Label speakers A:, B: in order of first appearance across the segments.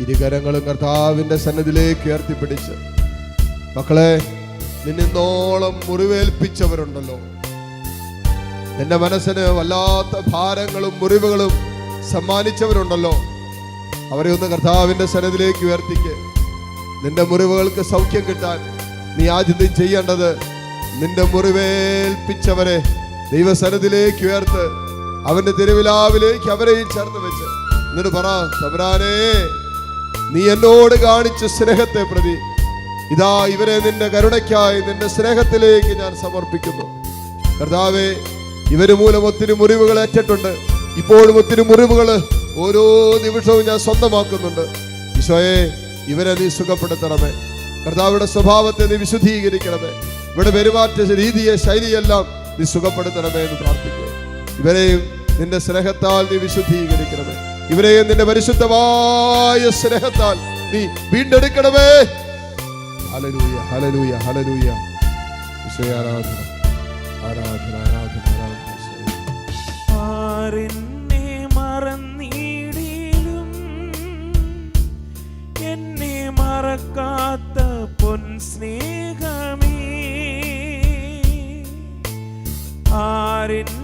A: ഇരുകരങ്ങളും കർത്താവിന്റെ സന്നിധിയിലേക്ക് ഉയർത്തിപ്പിടിച്ച്. മക്കളെ നിന്നിന്നോളം മുറിവേൽപ്പിച്ചവരുണ്ടല്ലോ. നിന്റെ മനസ്സിന് വല്ലാത്ത ഭാരങ്ങളും മുറിവുകളും സമ്മാനിച്ചവരുണ്ടല്ലോ. അവരെ ഒന്ന് കർത്താവിന്റെ സന്നിധിയിലേക്ക് ഉയർത്തിക്ക്. നിന്റെ മുറിവുകൾക്ക് സൗഖ്യം കിട്ടാൻ നീ ആദ്യം ചെയ്യേണ്ടത് നിന്റെ മുറിവേൽപ്പിച്ചവരെ ദൈവസനത്തിലേക്ക് ഉയർത്ത് അവന്റെ തിരുവിലാവിലേക്ക് അവരെയും ചേർത്ത് വെച്ച്. എന്നിട്ട് പറ തമ്പുരാനേ നീ എന്നോട് കാണിച്ച സ്നേഹത്തെ പ്രതി ഇതാ ഇവരെ നിന്റെ കരുണയ്ക്കായി നിന്റെ സ്നേഹത്തിലേക്ക് ഞാൻ സമർപ്പിക്കുന്നു. കർത്താവേ ഇവർ മൂലം ഒത്തിരി മുറിവുകൾ ഏറ്റിട്ടുണ്ട്. ഇപ്പോഴും ഒത്തിരി മുറിവുകൾ ഓരോ നിമിഷവും ഞാൻ സ്വന്തമാക്കുന്നുണ്ട്. ഈശോയെ ഇവരെ നീ സുഖപ്പെടുത്തണമേ. കർത്താവിടെ സ്വഭാവത്തെ നീ വിശുദ്ധീകരിക്കണമേ. ഇവിടെ പെരുമാറ്റ രീതിയെ ശൈലിയെല്ലാം നീ സുഖപ്പെടുത്തണമേ എന്ന് പ്രാർത്ഥിക്കുക ഇവരെയും നിന്റെ സ്നേഹത്താൽ നീ വിശുദ്ധീകരിക്കണമേ. ഇവരെയും നിന്റെ പരിശുദ്ധമായ സ്നേഹത്താൽ നീ വീണ്ടെടുക്കണമേ. ഹലലൂയ ഹലലൂയ ഹലലൂയ ആരാധന ആരാധന ആരാധന ആരാധന
B: മറന്നീടിലും എന്നെ മറക്കാത്ത പൊൻ സ്നേഹമേ ആരെന്നെ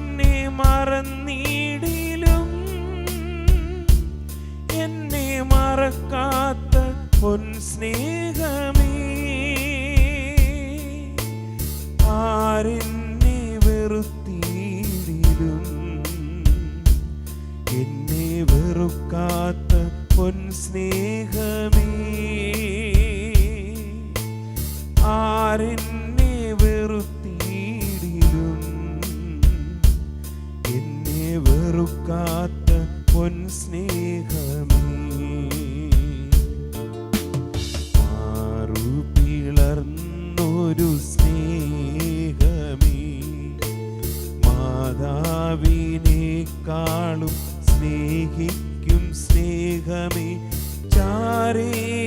B: പൊൻ സ്നേഹമേ മാതാവിനേക്കാളും സ്നേഹിക്കും സ്നേഹമേ. ചാരയണഞ്ഞിടുന്നു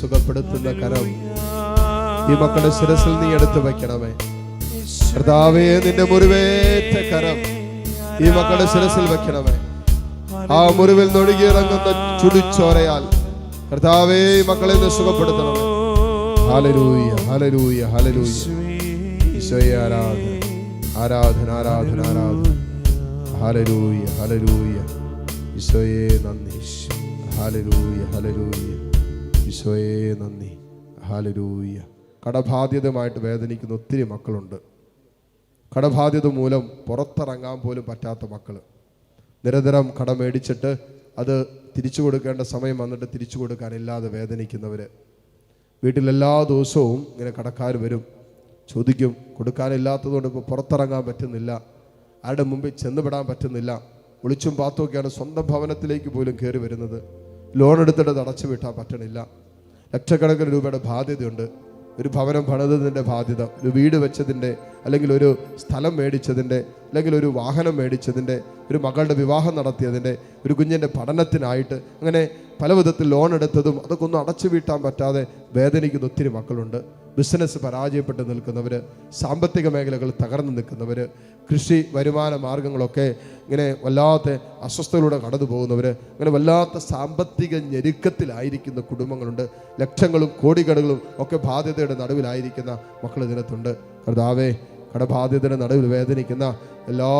A: സുഖപ്പെടുത്തുന്ന കരം ഈ മക്കളുടെ ശിരസിൽ നീ എടുത്തു വെക്കണമേ കർത്താവേ നിന്റെ മുറിവേറ്റ കരം ഈ മക്കളുടെ ശിരസിൽ വെക്കണമേ ആ മുറിവിൽ നൊഴുകിയിറങ്ങുന്ന ചുടിച്ചോരയാൽ കർത്താവേ ഈ മക്കളെ നിന്ന് സുഖപ്പെടുത്തണമേ. ഹലരൂയ ഹലരൂയ ഹലരൂയ ഈശോയെ ആരാധന ആരാധന ആരാധന ആരാധന. ഹലരൂയ ഹലരൂയ ഈശോയെ നന്ദി. ഹലരൂയ ഹാലലൂയ ഈശോയെ നന്ദി. ഹാലരൂയ കടബാധ്യതമായിട്ട് വേദനിക്കുന്ന ഒത്തിരി മക്കളുണ്ട്. കടബാധ്യത മൂലം പുറത്തിറങ്ങാൻ പോലും പറ്റാത്ത മക്കൾ നിരന്തരം കട മേടിച്ചിട്ട് അത് തിരിച്ചു കൊടുക്കേണ്ട സമയം വന്നിട്ട് തിരിച്ചു കൊടുക്കാനില്ലാതെ വേദനിക്കുന്നവർ വീട്ടിലെല്ലാ ദിവസവും ഇങ്ങനെ കടക്കാർ വരും. ചോദിക്കും കൊടുക്കാനില്ലാത്തതുകൊണ്ട് ഇപ്പോൾ പുറത്തിറങ്ങാൻ പറ്റുന്നില്ല. ആരുടെ മുമ്പിൽ ചെന്നുപെടാൻ പറ്റുന്നില്ല. ഒളിച്ചും പാത്തുമൊക്കെയാണ് സ്വന്തം ഭവനത്തിലേക്ക് പോലും കയറി വരുന്നത്. ലോൺ എടുത്തിട്ട് അടച്ചു വിട്ടാൻ പറ്റണില്ല. ലക്ഷക്കണക്കിന് രൂപയുടെ ബാധ്യതയുണ്ട്. ഒരു ഭവനം പണിതതിന്റെ ബാധ്യത ഒരു വീട് വെച്ചതിന്റെ അല്ലെങ്കിൽ ഒരു സ്ഥലം മേടിച്ചതിന്റെ അല്ലെങ്കിൽ ഒരു വാഹനം മേടിച്ചതിന്റെ ഒരു മകളുടെ വിവാഹം നടത്തിയതിന്റെ ഒരു കുഞ്ഞിന്റെ പഠനത്തിനായിട്ട് അങ്ങനെ പല വിധത്തിൽ ലോൺ എടുത്തതും അതൊക്കെ ഒന്നും അടച്ചു വീട്ടാൻ പറ്റാതെ വേദനിക്കുന്ന ഒത്തിരി മക്കളുണ്ട്. ബിസിനസ് പരാജയപ്പെട്ട് നിൽക്കുന്നവർ സാമ്പത്തിക മേഖലകൾ തകർന്നു നിൽക്കുന്നവർ കൃഷി വരുമാന മാർഗങ്ങളൊക്കെ ഇങ്ങനെ വല്ലാത്ത അസ്വസ്ഥതയിലൂടെ കടന്നു പോകുന്നവർ അങ്ങനെ വല്ലാത്ത സാമ്പത്തിക ഞെരുക്കത്തിലായിരിക്കുന്ന കുടുംബങ്ങളുണ്ട്. ലക്ഷങ്ങളും കോടികടകളും ഒക്കെ ബാധ്യതയുടെ നടുവിലായിരിക്കുന്ന മക്കൾ ഇതിനകത്തുണ്ട്. കർത്താവേ കടബാധ്യതയുടെ നടുവിൽ വേദനിക്കുന്ന എല്ലാ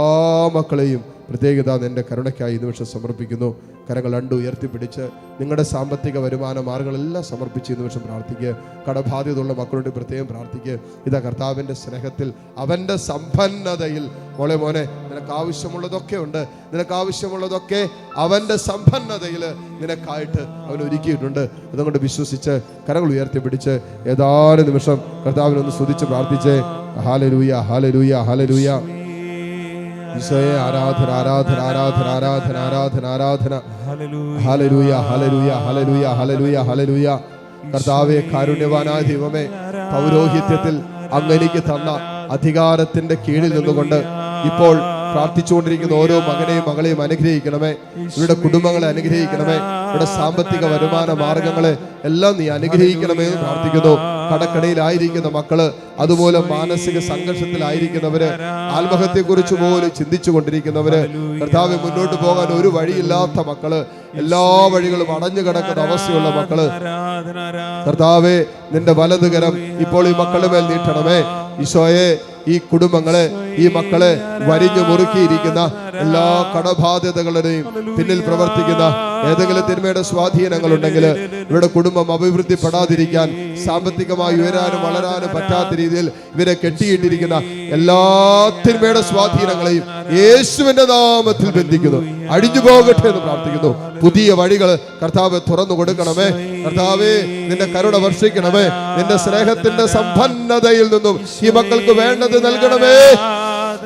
A: മക്കളെയും പ്രത്യേകത എന്റെ കരുണയ്ക്കായി ഈ നിമിഷം സമർപ്പിക്കുന്നു. കരകൾ രണ്ടു ഉയർത്തിപ്പിടിച്ച് നിങ്ങളുടെ സാമ്പത്തിക വരുമാന മാർഗങ്ങളെല്ലാം സമർപ്പിച്ച് ഇന്ന് നിമിഷം പ്രാർത്ഥിക്കുക. കടബാധ്യതയുള്ള മക്കളുടെ പ്രത്യേകം പ്രാർത്ഥിക്കുക. ഇതാ കർത്താവിന്റെ സ്നേഹത്തിൽ അവന്റെ സമ്പന്നതയിൽ. മോളെ മോനെ നിനക്കാവശ്യമുള്ളതൊക്കെ ഉണ്ട്. നിനക്കാവശ്യമുള്ളതൊക്കെ അവന്റെ സമ്പന്നതയിൽ നിനക്കായിട്ട് അവൻ ഒരുക്കിയിട്ടുണ്ട്. അതുകൊണ്ട് വിശ്വസിച്ച് കരങ്ങൾ ഉയർത്തിപ്പിടിച്ച് ഏതാനും നിമിഷം കർത്താവിനൊന്ന് സ്തുതിച്ച് പ്രാർത്ഥിച്ചേ. ഹാലരൂയ ഹാലരൂയ ഹാലരൂയ ഈശോയെ ആരാധന ആരാധന ആരാധന ആരാധന ആരാധന ആരാധന. ഹലലൂയ ഹലലൂയ ഹലലൂയ ഹലലൂയ ഹലലൂയ കർത്താവെ കാരുണ്യവാനായ ദൈവമേ പൗരോഹിത്യത്തിൽ അങ്ങനിക്ക് തന്ന അധികാരത്തിന്റെ കീഴിൽ നിന്നുകൊണ്ട് ഇപ്പോൾ പ്രാർത്ഥിച്ചുകൊണ്ടിരിക്കുന്ന ഓരോ മകനെയും മകളെയും അനുഗ്രഹിക്കണമേ. ഇവരുടെ കുടുംബങ്ങളെ അനുഗ്രഹിക്കണമേ. ഇവിടെ സാമ്പത്തിക വരുമാന മാർഗങ്ങളെ എല്ലാം നീ അനുഗ്രഹിക്കണമേ എന്ന് പ്രാർത്ഥിക്കുന്നു. കടക്കടയിലായിരിക്കുന്ന മക്കൾ അതുപോലെ മാനസിക സംഘർഷത്തിലായിരിക്കുന്നവര് ആത്മഹത്യയെക്കുറിച്ച് പോലും ചിന്തിച്ചു കൊണ്ടിരിക്കുന്നവര് കർത്താവ് മുന്നോട്ട് പോകാൻ ഒരു വഴിയില്ലാത്ത മക്കൾ എല്ലാ വഴികളും അടഞ്ഞു കിടക്കുന്ന അവസ്ഥയുള്ള മക്കൾ. കർത്താവെ നിന്റെ വലതുകരം ഇപ്പോൾ ഈ മക്കളുടെ മേൽ നീട്ടണമേ. ഈശോയെ ഈ കുടുംബങ്ങളെ ഈ മക്കളെ വരിഞ്ഞു മുറുക്കിയിരിക്കുന്ന എല്ലാ കടബാധ്യതകളുടെയും പിന്നിൽ പ്രവർത്തിക്കുന്ന ഏതെങ്കിലും തിന്മയുടെ സ്വാധീനങ്ങളുണ്ടെങ്കിൽ ഇവരുടെ കുടുംബം അഭിവൃദ്ധിപ്പെടാതിരിക്കാൻ സാമ്പത്തികമായി ഉയരാനും വളരാനും പറ്റാത്ത രീതിയിൽ ഇവരെ കെട്ടിയിട്ടിരിക്കുന്ന എല്ലാ തിന്മയുടെ സ്വാധീനങ്ങളെയും യേശുവിന്റെ നാമത്തിൽ ബന്ധിക്കുന്നു. അടിഞ്ഞു പോകട്ടെ എന്ന് പ്രാർത്ഥിക്കുന്നു. പുതിയ വഴികൾ കർത്താവ് തുറന്നു കൊടുക്കണമേ. കർത്താവേ നിന്റെ കരുണ വർഷിക്കണമേ. നിന്റെ സ്നേഹത്തിന്റെ സമ്പന്നതയിൽ നിന്നും ഈ മക്കൾക്ക് വേണ്ടത് നൽകണമേ.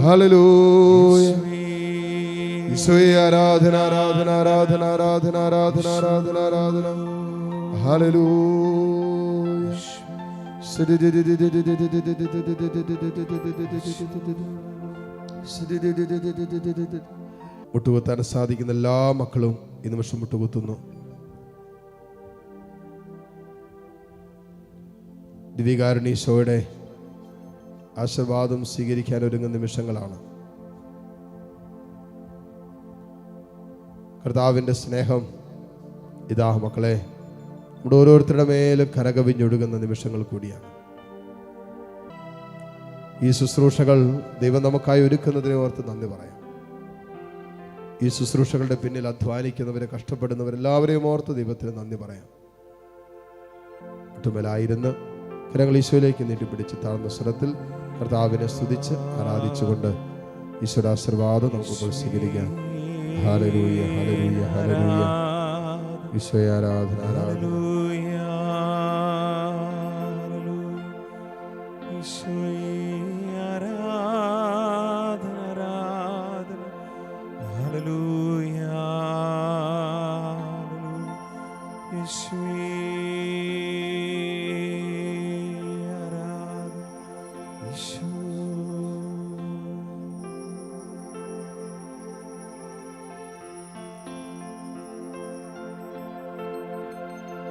A: ഹല്ലേലൂയ ഈശോയെ ആരാധന ആരാധന ആരാധന ആരാധന ആരാധന ആരാധന ആരാധന ഹല്ലേലൂയ മുട്ടുകുത്താൻ സാധിക്കുന്ന എല്ലാ മക്കളും ഈ നിമിഷം മുട്ടുകുത്തുന്നു ദിവികാരുണീശോയുടെ ആശീർവാദം സ്വീകരിക്കാൻ ഒരുങ്ങുന്ന നിമിഷങ്ങളാണ്. കർത്താവിന്റെ സ്നേഹം ഇതാ മക്കളെ നമ്മുടെ ഓരോരുത്തരുടെ മേലും കരകവിഞ്ഞൊഴുകുന്ന നിമിഷങ്ങൾ കൂടിയാണ്. ഈ ശുശ്രൂഷകൾ ദൈവം നമുക്കായി ഒരുക്കുന്നതിനെ ഓർത്ത് നന്ദി പറയാം. ഈ ശുശ്രൂഷകളുടെ പിന്നിൽ അധ്വാനിക്കുന്നവരെ കഷ്ടപ്പെടുന്നവരെല്ലാവരെയും ഓർത്ത് ദൈവത്തിന് നന്ദി പറയാം. ഒട്ടുമേലായിരുന്ന് കരങ്ങൾ ഈശോയിലേക്ക് നീട്ടിപ്പിടിച്ച് താഴ്ന്ന സ്വരത്തിൽ കർത്താവിനെ സ്തുതിച്ച് ആരാധിച്ചുകൊണ്ട് ഈശ്വര ആശീർവാദം നമുക്ക് സ്വീകരിക്കാം. ഹാലലൂയ ഹാലലൂയ ഹാലലൂയ ഈശോയെ ആരാധന ആരാധന.
B: 行。